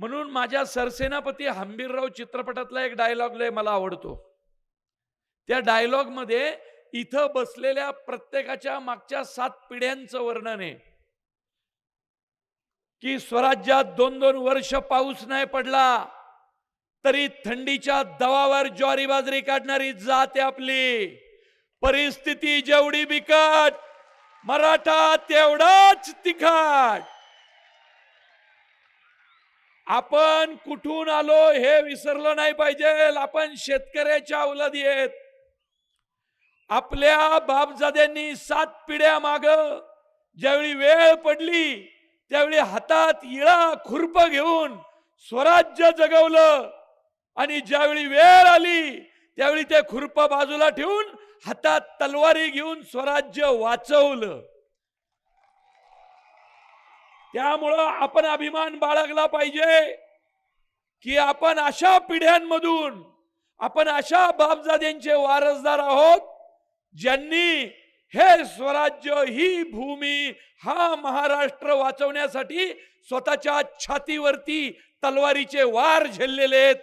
म्हणून माझ्या सरसेनापती हंबीरराव चित्रपटातला एक डायलॉग लय मला आवडतो. त्या डायलॉगमध्ये इथं बसलेल्या प्रत्येकाच्या मागच्या सात पिढ्यांचं वर्णन आहे. की स्वराज्यात दोन दोन वर्ष पाऊस नाही पडला तरी थंडीच्या दवावर ज्वारी बाजरी काढणारी जात आहे आपली. परिस्थिती जेवढी बिकट मराठा तेवढाच तिखट. आपण कुठून आलो हे विसरलं नाही पाहिजे. आपण शेतकऱ्याच्या अवलादी आहेत. आपल्या बापजाद्यांनी सात पिढ्या माग ज्यावेळी वेळ पडली त्यावेळी हातात इळा खुरप घेऊन स्वराज्य जगवलं आणि ज्यावेळी वेळ आली त्यावेळी ते खुर्प बाजूला ठेवून हातात तलवारी घेऊन स्वराज्य वाचवलं. त्यामुळं आपण अभिमान बाळगला पाहिजे की आपण अशा पिढ्यांमधून आपण अशा बापजाद्यांचे वारसदार आहोत ज्यांनी हे स्वराज्य ही भूमी हा महाराष्ट्र वाचवण्यासाठी स्वतःच्या छातीवरती तलवारीचे वार झेललेले आहेत.